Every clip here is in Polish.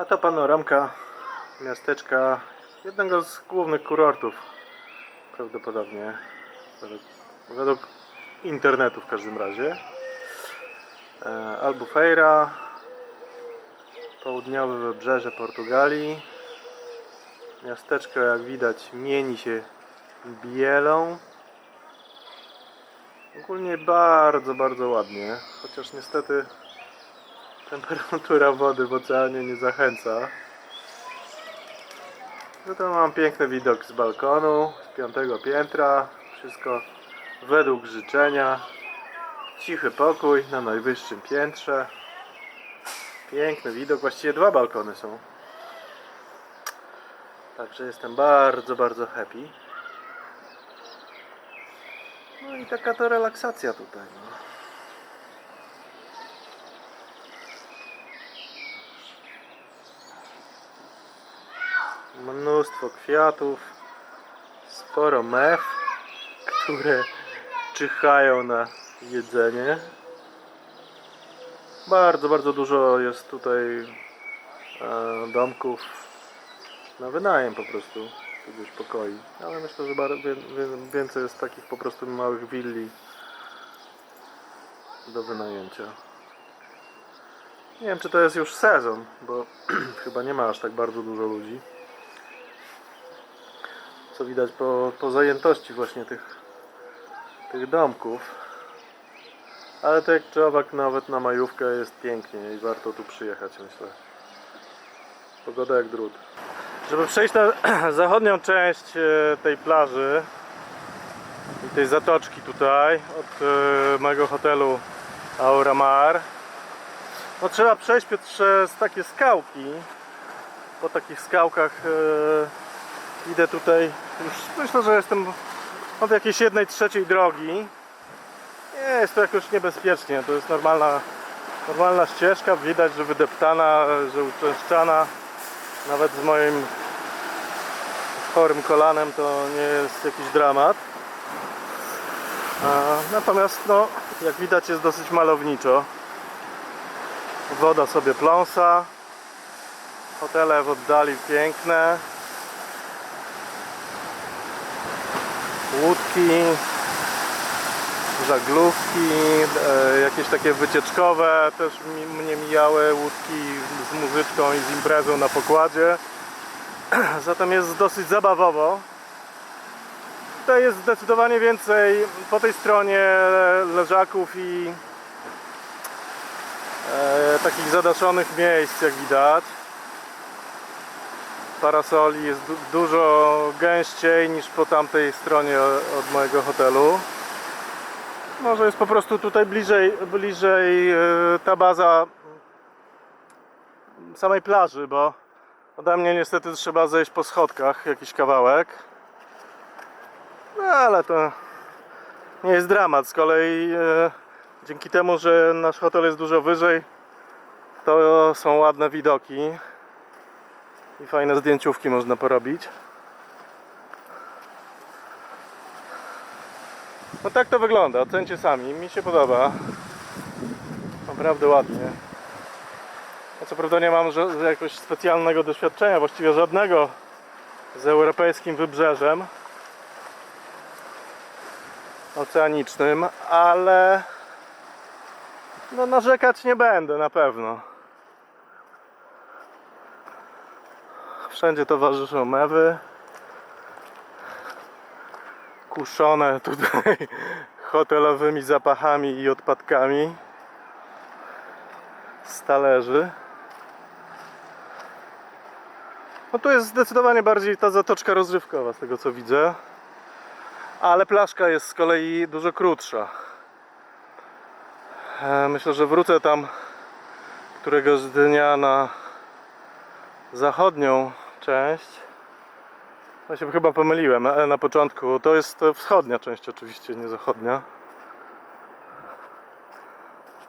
A to panoramka miasteczka, jednego z głównych kurortów prawdopodobnie, według, według internetu w każdym razie. E, Albufeira, południowe wybrzeże Portugalii. Miasteczko jak widać mieni się bielą. Ogólnie bardzo, bardzo ładnie, chociaż niestety temperatura wody w oceanie nie zachęca. No to mam piękny widok z balkonu, z piątego piętra. Wszystko według życzenia. Cichy pokój na najwyższym piętrze. Piękny widok, właściwie dwa balkony są. Także jestem bardzo, bardzo happy. No i taka to relaksacja tutaj. No. Mnóstwo kwiatów, sporo mew, które czyhają na jedzenie. Bardzo, bardzo dużo jest tutaj e, domków na wynajem po prostu, tudzież pokoi. Ale myślę, że więcej jest takich po prostu małych willi do wynajęcia. Nie wiem, czy to jest już sezon, bo chyba nie ma aż tak bardzo dużo ludzi. Co widać po, po zajętości właśnie tych, tych domków. Ale tak czy owak nawet na majówkę jest pięknie i warto tu przyjechać myślę. Pogoda jak drut. Żeby przejść na zachodnią część e, tej plaży i tej zatoczki tutaj od e, mojego hotelu Aura Mar no trzeba przejść przez takie skałki po takich skałkach e, idę tutaj. Już myślę, że jestem od jakiejś jednej trzeciej drogi. Nie jest to jakoś niebezpiecznie. To jest normalna normalna ścieżka. Widać, że wydeptana, że uczęszczana. Nawet z moim chorym kolanem to nie jest jakiś dramat. Natomiast no jak widać jest dosyć malowniczo. Woda sobie pląsa. Hotele w oddali piękne łódki żaglówki e, jakieś takie wycieczkowe też mnie mijały łódki z muzyczką i z imprezą na pokładzie. Zatem jest dosyć zabawowo. Tutaj jest zdecydowanie więcej po tej stronie leżaków i e, takich zadaszonych miejsc jak widać parasoli jest du dużo gęściej niż po tamtej stronie od mojego hotelu może jest po prostu tutaj bliżej, bliżej e, ta baza samej plaży, bo ode mnie niestety trzeba zejść po schodkach jakiś kawałek. No ale to nie jest dramat. Z kolei e, dzięki temu, że nasz hotel jest dużo wyżej, to są ładne widoki i fajne zdjęciówki można porobić. No tak to wygląda, ocencie sami, mi się podoba. Naprawdę ładnie. No co prawda nie mam jakoś specjalnego doświadczenia, właściwie żadnego z europejskim wybrzeżem oceanicznym, ale no narzekać nie będę na pewno. Wszędzie towarzyszą mewy kuszone tutaj hotelowymi zapachami i odpadkami z talerzy. No tu jest zdecydowanie bardziej ta zatoczka rozrywkowa z tego co widzę. Ale plaszka jest z kolei dużo krótsza. E, Myślę, że wrócę tam któregoś dnia na zachodnią część. Ja się chyba pomyliłem e, na początku. To jest e, wschodnia część oczywiście, nie zachodnia.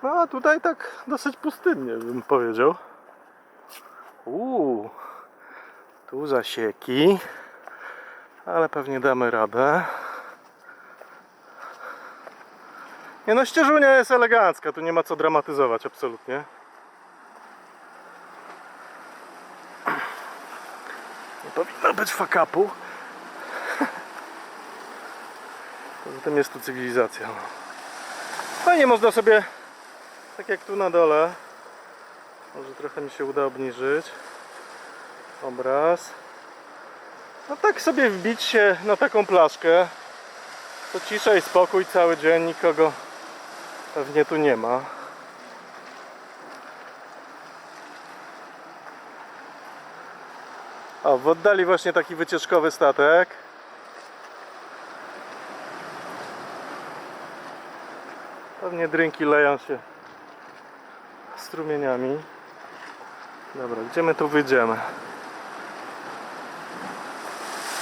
No a tutaj tak dosyć pustynnie bym powiedział. Uuu, tu zasieki, ale pewnie damy radę. Nie no, ścieżunia jest elegancka, tu nie ma co dramatyzować absolutnie. Powinno być fakapu. Poza tym jest tu cywilizacja. no. Fajnie można sobie, tak jak tu na dole, może trochę mi się uda obniżyć obraz. No tak sobie wbić się na taką plaszkę. To cisza i spokój cały dzień, nikogo pewnie tu nie ma. O, w oddali właśnie taki wycieczkowy statek. Pewnie drinki leją się strumieniami. Dobra, gdzie my tu wyjdziemy?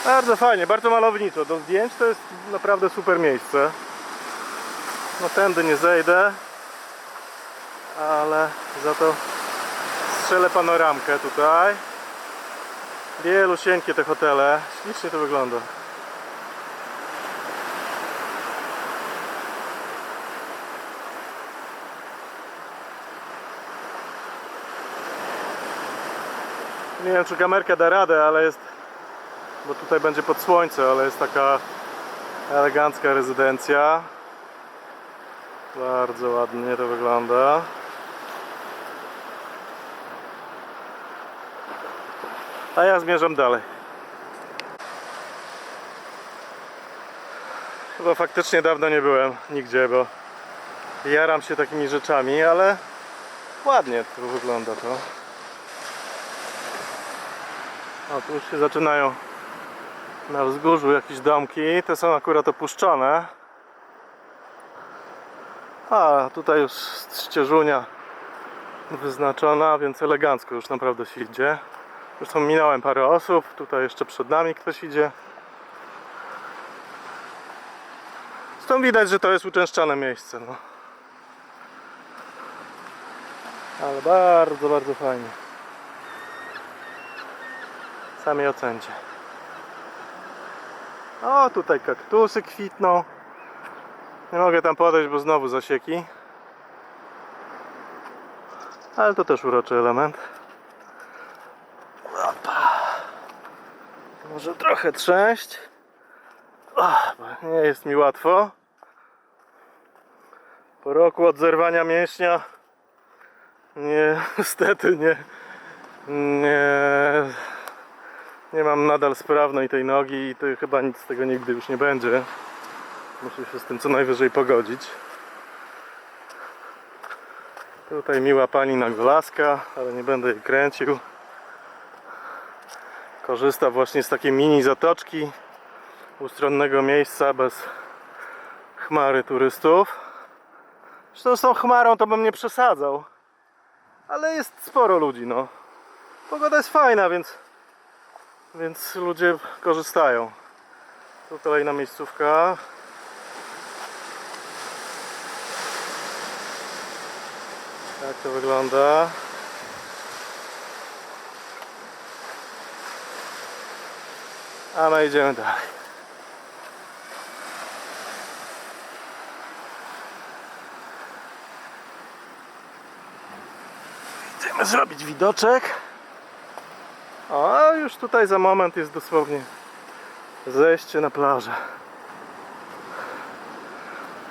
Bardzo fajnie, bardzo malowniczo. Do zdjęć to jest naprawdę super miejsce. No tędy nie zejdę, ale za to strzelę panoramkę tutaj. Wielusieńkie te hotele. Ślicznie to wygląda. Nie wiem czy kamerka da radę, ale jest bo tutaj będzie pod słońce, ale jest taka elegancka rezydencja. Bardzo ładnie to wygląda. A ja zmierzam dalej. Chyba faktycznie dawno nie byłem nigdzie, bo jaram się takimi rzeczami, ale ładnie to wygląda to. O, tu już się zaczynają na wzgórzu jakieś domki. Te są akurat opuszczone. A tutaj już ścieżunia wyznaczona, więc elegancko już naprawdę się idzie. Zresztą minąłem parę osób. Tutaj jeszcze przed nami ktoś idzie. Stąd widać, że to jest uczęszczane miejsce. No. Ale bardzo, bardzo fajnie. Sami ocencie. O, tutaj kaktusy kwitną. Nie mogę tam podejść, bo znowu zasieki. Ale to też uroczy element. Może trochę trzęść. Nie jest mi łatwo. Po roku od zerwania mięśnia nie, niestety nie, nie nie mam nadal sprawnej tej nogi i to chyba nic z tego nigdy już nie będzie. Muszę się z tym co najwyżej pogodzić. Tutaj miła pani na golaska, ale nie będę jej kręcił. Korzysta właśnie z takiej mini zatoczki ustronnego miejsca bez chmary turystów. Zresztą z tą chmarą to bym nie przesadzał. Ale jest sporo ludzi, no. Pogoda jest fajna, więc więc ludzie korzystają. Tu kolejna miejscówka. Jak to wygląda? A my idziemy dalej. Idziemy zrobić widoczek. A już tutaj za moment jest dosłownie zejście na plażę.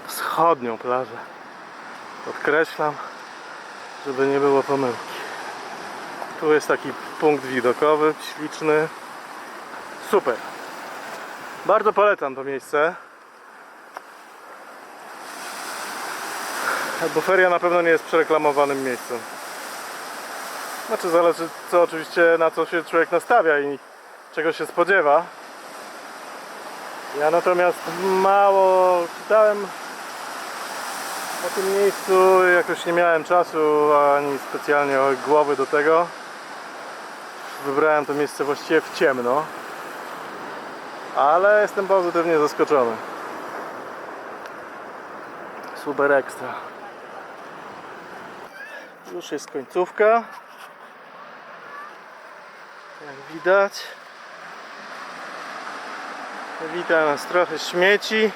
Wschodnią plażę. Podkreślam, żeby nie było pomyłki. Tu jest taki punkt widokowy, śliczny. Super. Bardzo polecam to miejsce. Buferia na pewno nie jest przereklamowanym miejscem. Znaczy zależy co oczywiście na co się człowiek nastawia i czego się spodziewa. Ja natomiast mało czytałem o tym miejscu, jakoś nie miałem czasu ani specjalnie głowy do tego. Wybrałem to miejsce właściwie w ciemno. Ale jestem pozytywnie zaskoczony. Super ekstra. Już jest końcówka. Jak widać. Wita nas trochę śmieci,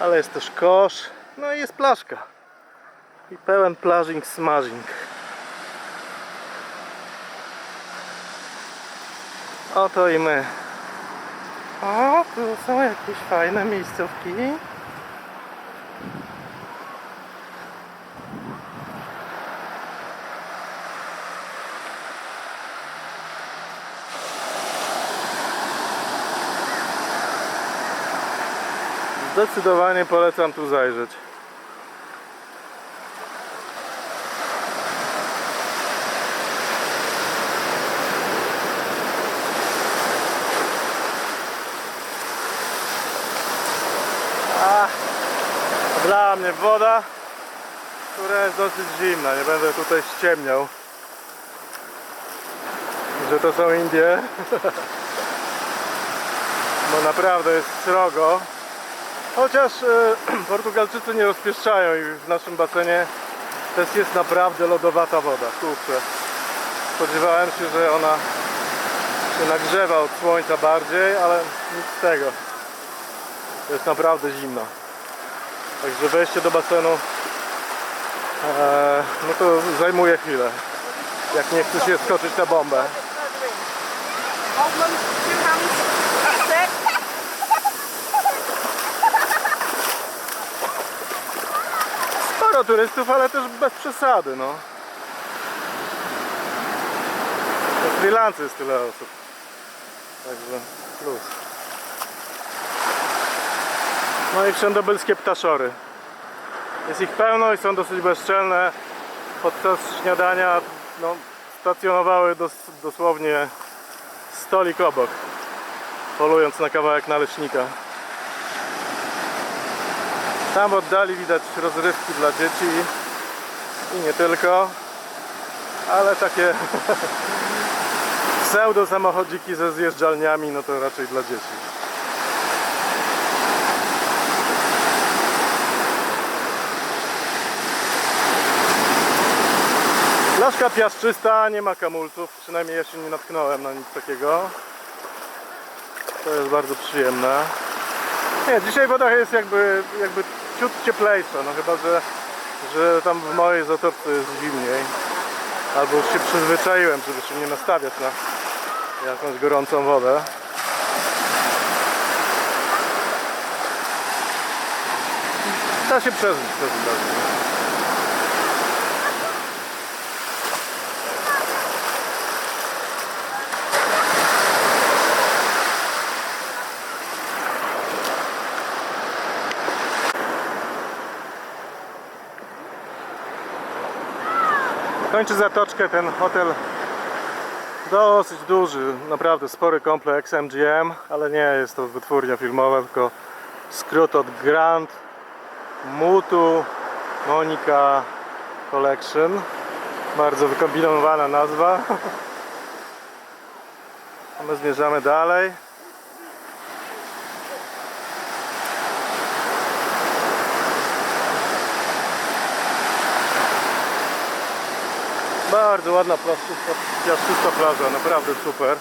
ale jest też kosz. No i jest plaszka. I pełen plażing smażing. Oto i my. O, tu są jakieś fajne miejscówki. Zdecydowanie polecam tu zajrzeć. A, dla mnie woda, która jest dosyć zimna. Nie będę tutaj ściemniał, że to są Indie. Bo naprawdę jest srogo. Chociaż e, Portugalczycy nie rozpieszczają i w naszym basenie też jest naprawdę lodowata woda. Kurczę. Spodziewałem się, że ona się nagrzewa od słońca bardziej, ale nic z tego. Jest naprawdę zimno. Także wejście do basenu e, no to zajmuje chwilę. Jak nie chce się skoczyć na bombę. Sporo turystów, ale też bez przesady, no. Na Sri Lance jest tyle osób. Także plus. No i wszędobylskie ptaszory. Jest ich pełno i są dosyć bezczelne. Podczas śniadania no, stacjonowały dos, dosłownie stolik obok, polując na kawałek naleśnika. Tam w oddali widać rozrywki dla dzieci i nie tylko, ale takie pseudo samochodziki ze zjeżdżalniami, no to raczej dla dzieci. Blaszka piaszczysta, nie ma kamulców, przynajmniej ja się nie natknąłem na nic takiego. To jest bardzo przyjemne. Nie, dzisiaj woda jest jakby, jakby ciut cieplejsza, no chyba, że, że tam w mojej zatoczce jest zimniej. Albo już się przyzwyczaiłem, żeby się nie nastawiać na jakąś gorącą wodę. Da się przeżyć w Kończy zatoczkę ten hotel dosyć duży, naprawdę spory kompleks MGM, ale nie jest to wytwórnia filmowa, tylko skrót od Grand Mutu Monica Collection. Bardzo wykombinowana nazwa. My zmierzamy dalej. Bardzo ładna piaszczysta, piaszczysta plaża, naprawdę super.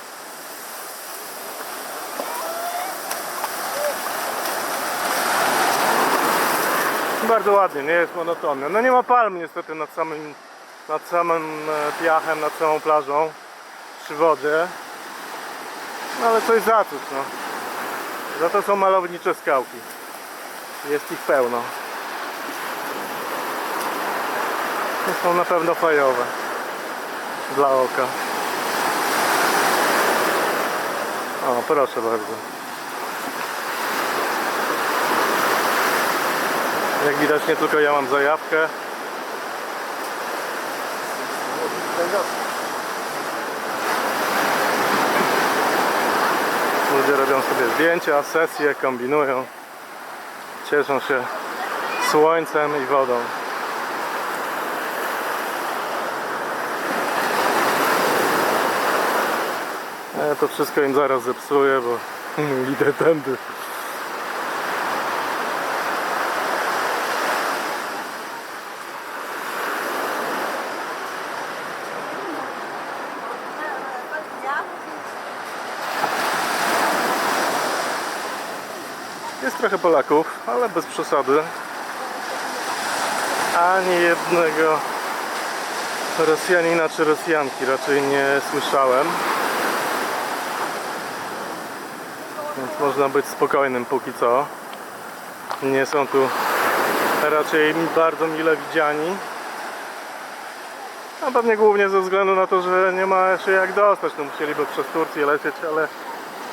Bardzo ładnie, nie jest monotonne. No nie ma palm niestety nad samym, nad samym e, piachem, nad samą plażą przy wodzie. No ale coś za coś, no. Za to są malownicze skałki. Jest ich pełno. To są na pewno fajowe dla oka. O, proszę bardzo. Jak widać nie tylko ja mam zajawkę. Ludzie robią sobie zdjęcia, sesje, kombinują. Cieszą się słońcem i wodą. Ja to wszystko im zaraz zepsuję, bo idę tędy. Jest trochę Polaków, ale bez przesady. Ani jednego Rosjanina czy Rosjanki raczej nie słyszałem. Więc można być spokojnym póki co. Nie są tu raczej bardzo mile widziani. No pewnie głównie ze względu na to, że nie ma się jak dostać. No musieliby przez Turcję lecieć, ale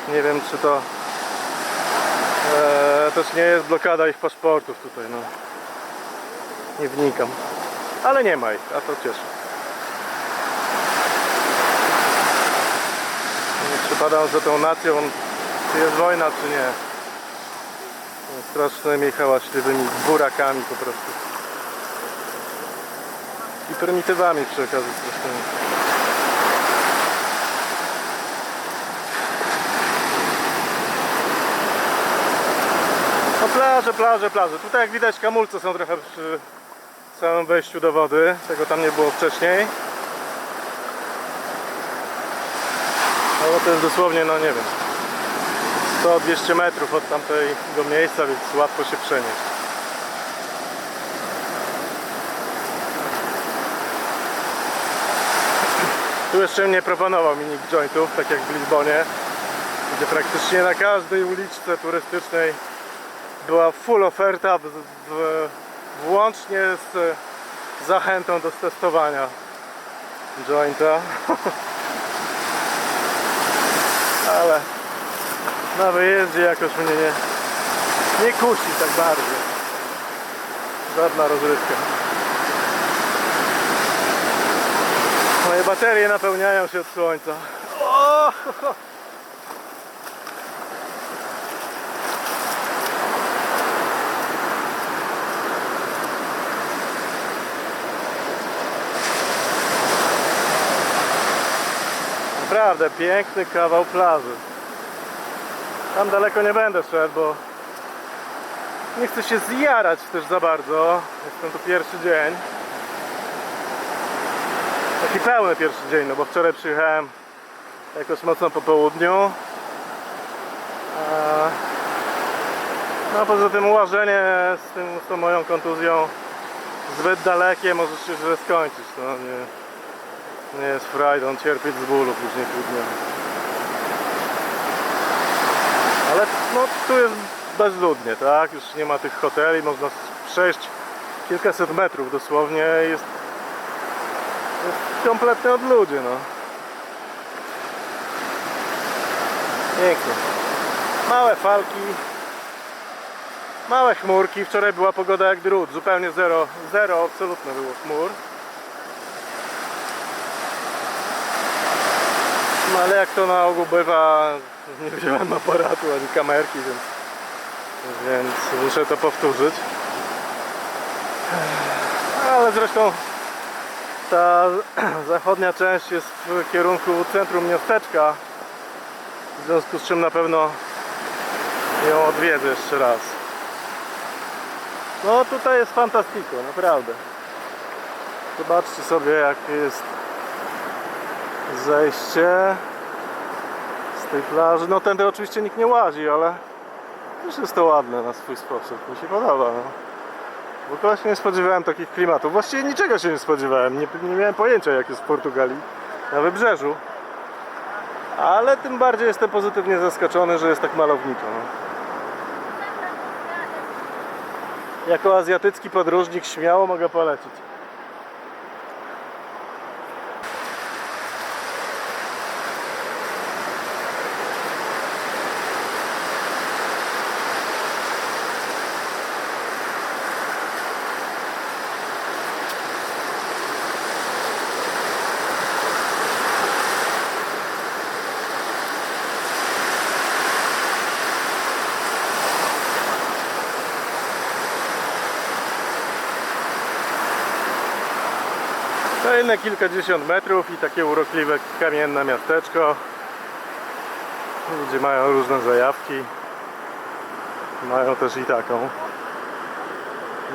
nie wiem czy to e, też nie jest blokada ich paszportów tutaj. No. Nie wnikam. Ale nie ma ich, a to cieszy. Przypadam za tą nacją, czy jest wojna, czy nie. Strasznymi hałaśliwymi burakami po prostu. I prymitywami przy okazji strasznymi. No plaże, plaże, plaże. Tutaj jak widać kamulce są trochę przy samym wejściu do wody. Tego tam nie było wcześniej. Ale to jest dosłownie, no nie wiem, 100-200 metrów od tamtego miejsca, więc łatwo się przenieść. Tu jeszcze nie proponował mi nikt jointów, tak jak w Lizbonie, gdzie praktycznie na każdej uliczce turystycznej była full oferta, w, w, włącznie z zachętą do testowania jointa. Ale na wyjeździe jakoś mnie nie, nie kusi tak bardzo. Żadna rozrywka. Moje baterie napełniają się od słońca. O! Naprawdę piękny kawał plaży. Tam daleko nie będę szedł, bo nie chcę się zjarać też za bardzo. Jestem tu pierwszy dzień. Taki pełny pierwszy dzień, no bo wczoraj przyjechałem jakoś mocno po południu. No poza tym ułożenie z, tym, z tą moją kontuzją zbyt dalekie może się źle skończyć. No, nie, nie jest frajdą cierpieć z bólu później pół dnia. Ale no, tu jest bezludnie, tak? Już nie ma tych hoteli, można przejść kilkaset metrów dosłownie. Jest, jest kompletnie odludzie, no. Pięknie. Małe falki, małe chmurki. Wczoraj była pogoda jak drut, zupełnie zero, zero absolutnie było chmur. No ale jak to na ogół bywa, nie wziąłem aparatu ani kamerki, więc, więc muszę to powtórzyć. Ale zresztą ta zachodnia część jest w kierunku centrum miasteczka, w związku z czym na pewno ją odwiedzę jeszcze raz. No tutaj jest fantastiko, naprawdę. Zobaczcie sobie jakie jest zejście tej plaży. No tędy oczywiście nikt nie łazi, ale też jest to ładne na swój sposób. Mi się podoba. No. W ogóle się nie spodziewałem takich klimatów. Właściwie niczego się nie spodziewałem. Nie, nie miałem pojęcia jak jest w Portugalii na wybrzeżu. Ale tym bardziej jestem pozytywnie zaskoczony, że jest tak malowniczo. No. Jako azjatycki podróżnik śmiało mogę polecić. Kolejne kilkadziesiąt metrów i takie urokliwe kamienne miasteczko. Ludzie mają różne zajawki. Mają też i taką.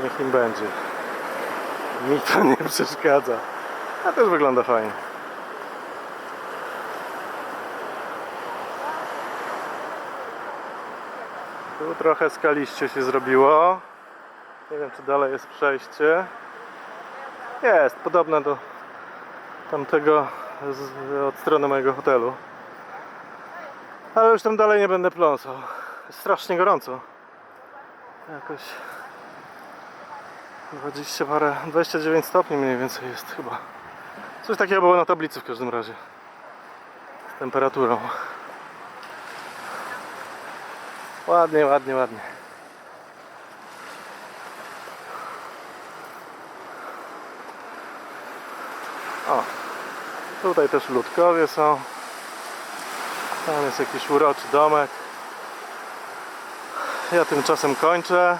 Niech im będzie. Mi to nie przeszkadza. A też wygląda fajnie. Tu trochę skaliście się zrobiło. Nie wiem czy dalej jest przejście. Jest, podobne do tamtego z, od strony mojego hotelu. Ale już tam dalej nie będę pląsał. Strasznie gorąco. Jakoś 20 parę, 29 stopni mniej więcej jest chyba. Coś takiego było na tablicy w każdym razie. Z temperaturą. Ładnie, ładnie, ładnie. O, tutaj też ludkowie są. Tam jest jakiś uroczy domek. Ja tymczasem kończę.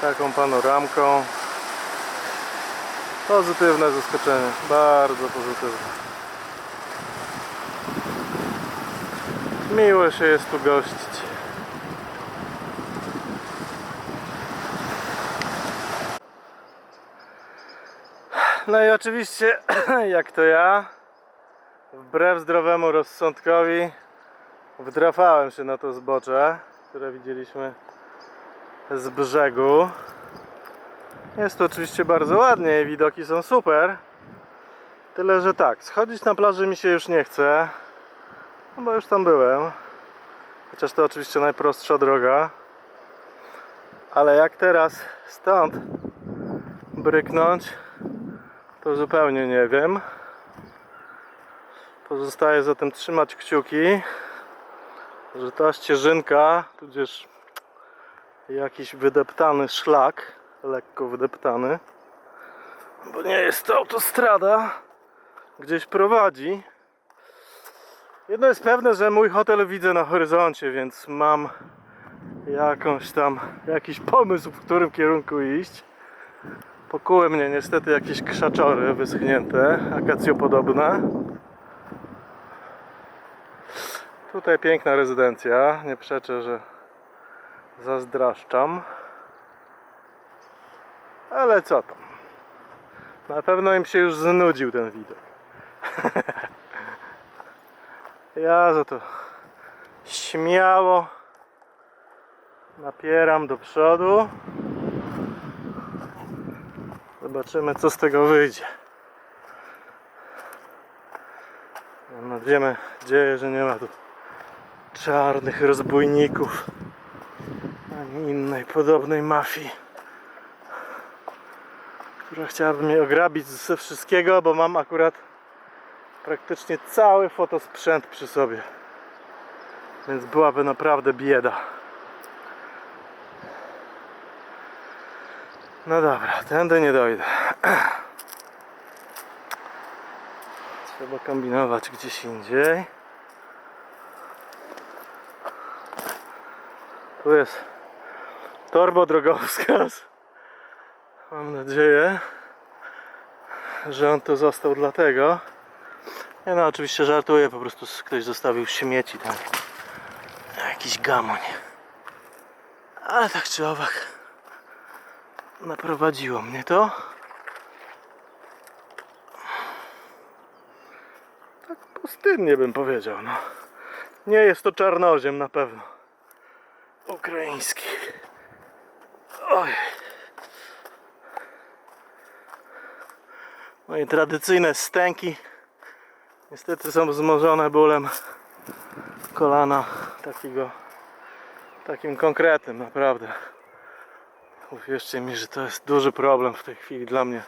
Taką panoramką. Pozytywne zaskoczenie. Bardzo pozytywne. Miło się jest tu gościć. No i oczywiście, jak to ja, wbrew zdrowemu rozsądkowi, wdrapałem się na to zbocze, które widzieliśmy z brzegu. Jest to oczywiście bardzo ładnie i widoki są super. Tyle, że tak, schodzić na plaży mi się już nie chce, no bo już tam byłem. Chociaż to oczywiście najprostsza droga. Ale jak teraz stąd bryknąć, to zupełnie nie wiem. Pozostaje zatem trzymać kciuki, że ta ścieżynka, tudzież jakiś wydeptany szlak, lekko wydeptany, bo nie jest to autostrada, gdzieś prowadzi. Jedno jest pewne, że mój hotel widzę na horyzoncie, więc mam jakąś tam, jakiś pomysł, w którym kierunku iść. Pokuły mnie niestety jakieś krzaczory wyschnięte, akacjopodobne. Tutaj piękna rezydencja, nie przeczę, że zazdraszczam. Ale co tam? Na pewno im się już znudził ten widok. ja za to śmiało napieram do przodu. Zobaczymy co z tego wyjdzie. Mam nadzieję, nadzieję, że nie ma tu czarnych rozbójników ani innej podobnej mafii, która chciałaby mnie ograbić ze wszystkiego, bo mam akurat praktycznie cały fotosprzęt przy sobie. Więc byłaby naprawdę bieda. No dobra, tędy nie dojdę. Trzeba kombinować gdzieś indziej. Tu jest torbo drogowskaz. Mam nadzieję, że on tu został dlatego. Ja no oczywiście żartuję, po prostu ktoś zostawił śmieci tam. Jakiś gamoń. Ale tak czy owak naprowadziło mnie to. Tak pustynnie bym powiedział, no. Nie jest to czarnoziem na pewno. Ukraiński. Oj. Moje tradycyjne stęki niestety są wzmożone bólem kolana takiego takim konkretnym naprawdę. Uwierzcie mi, że to jest duży problem w tej chwili dla mnie.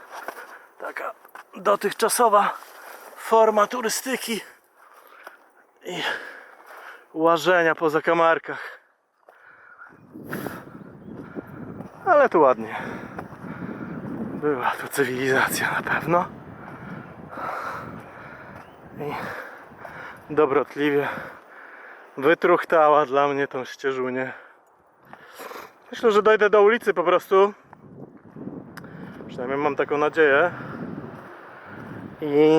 Taka dotychczasowa forma turystyki i łażenia po zakamarkach. Ale tu ładnie. Była to cywilizacja na pewno. I dobrotliwie wytruchtała dla mnie tą ścieżunię. Myślę, że dojdę do ulicy po prostu. Przynajmniej mam taką nadzieję. I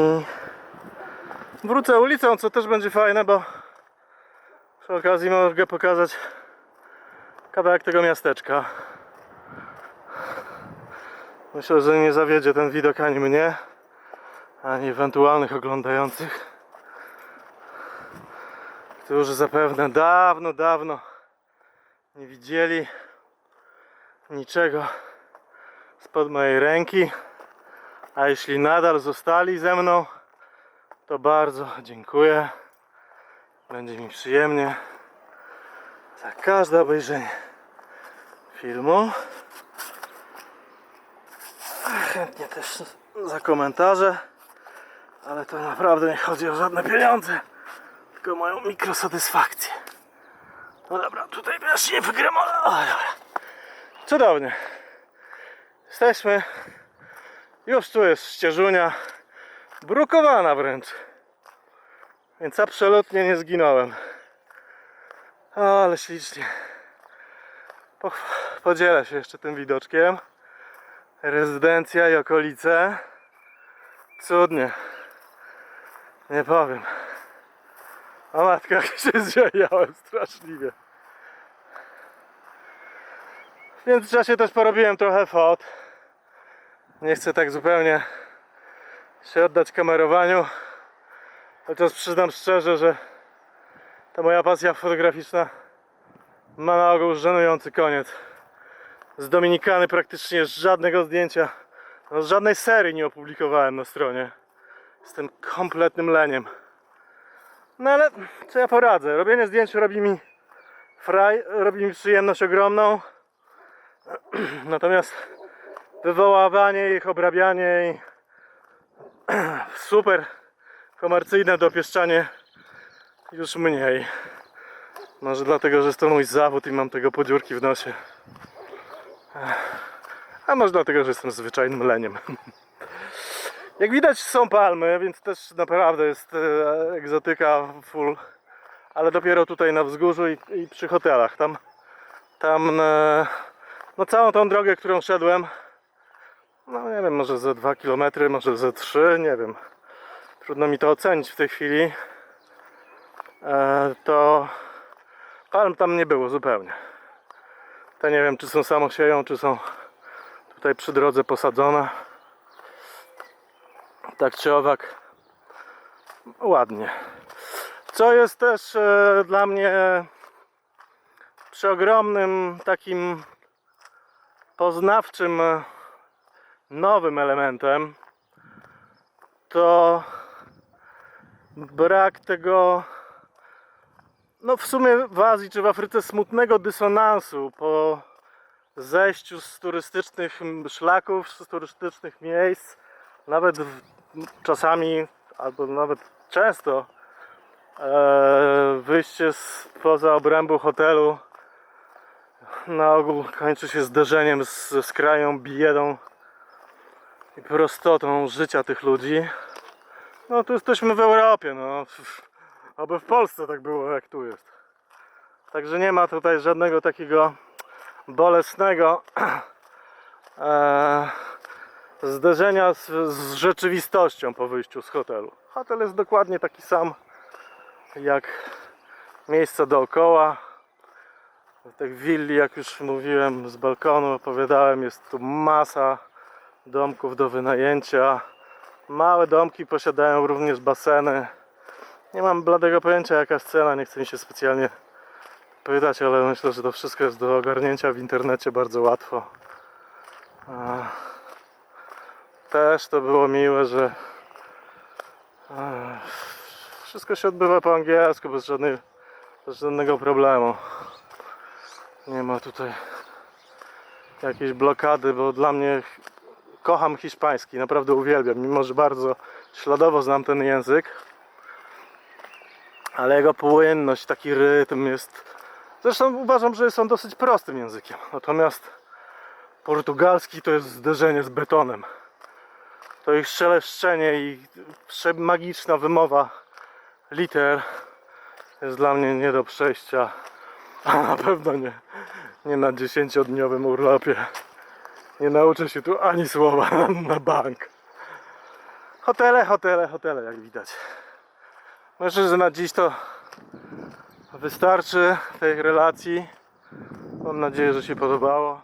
wrócę ulicą, co też będzie fajne, bo przy okazji mogę pokazać kawałek tego miasteczka. Myślę, że nie zawiedzie ten widok ani mnie, ani ewentualnych oglądających, którzy zapewne dawno, dawno nie widzieli niczego spod mojej ręki. A jeśli nadal zostali ze mną, to bardzo dziękuję. Będzie mi przyjemnie za każde obejrzenie filmu. Chętnie też za komentarze, ale to naprawdę nie chodzi o żadne pieniądze, tylko moją mikrosatysfakcję. No dobra, tutaj też nie. O, dobra. Cudownie. Jesteśmy. Już tu jest ścieżunia. Brukowana wręcz. Więc absolutnie nie zginąłem. O, ale ślicznie. Po, podzielę się jeszcze tym widoczkiem. Rezydencja i okolice. Cudnie. Nie powiem. O matka, jak się zziajałem straszliwie. W międzyczasie też porobiłem trochę fot. Nie chcę tak zupełnie się oddać kamerowaniu. Chociaż przyznam szczerze, że ta moja pasja fotograficzna ma na ogół żenujący koniec. Z Dominikany praktycznie żadnego zdjęcia, no żadnej serii nie opublikowałem na stronie. Jestem kompletnym leniem. No ale co ja poradzę? Robienie zdjęć robi mi fraj, robi mi przyjemność ogromną. Natomiast wywoławanie ich, obrabianie i super komercyjne dopieszczanie już mniej. Może dlatego, że jest to mój zawód i mam tego podziurki w nosie. A może dlatego, że jestem zwyczajnym leniem. Jak widać są palmy, więc też naprawdę jest e, egzotyka full. Ale dopiero tutaj na wzgórzu i, i przy hotelach. Tam, tam e, no całą tą drogę, którą szedłem, no nie wiem, może ze 2 km, może ze 3, nie wiem. Trudno mi to ocenić w tej chwili. E, to palm tam nie było zupełnie. To nie wiem, czy są samosieją, czy są tutaj przy drodze posadzone. Tak czy owak, ładnie. Co jest też e, dla mnie przeogromnym takim poznawczym e, nowym elementem, to brak tego, no w sumie w Azji czy w Afryce smutnego dysonansu po zejściu z turystycznych szlaków, z turystycznych miejsc, nawet czasami, albo nawet często e, wyjście spoza obrębu hotelu na ogół kończy się zderzeniem z, ze skrają biedą i prostotą życia tych ludzi. No tu jesteśmy w Europie, no. Aby w Polsce tak było jak tu jest. Także nie ma tutaj żadnego takiego bolesnego e, zderzenia z, z rzeczywistością po wyjściu z hotelu. Hotel jest dokładnie taki sam jak miejsca dookoła. Tych willi, jak już mówiłem, z balkonu opowiadałem, jest tu masa domków do wynajęcia. Małe domki posiadają również baseny. Nie mam bladego pojęcia jaka jest cena, nie chcę mi się specjalnie pytać, ale myślę, że to wszystko jest do ogarnięcia w internecie bardzo łatwo. Też to było miłe, że wszystko się odbywa po angielsku bez, bez żadnego problemu. Nie ma tutaj jakiejś blokady, bo dla mnie kocham hiszpański, naprawdę uwielbiam, mimo że bardzo śladowo znam ten język. Ale jego płynność, taki rytm jest. Zresztą uważam, że jest on dosyć prostym językiem. Natomiast portugalski to jest zderzenie z betonem. To ich szeleszczenie i magiczna wymowa liter jest dla mnie nie do przejścia. A na pewno nie, nie na dziesięciodniowym urlopie. Nie nauczę się tu ani słowa na, na bank. Hotele, hotele, hotele, jak widać. Myślę, że na dziś to wystarczy tej relacji. Mam nadzieję, że się podobało.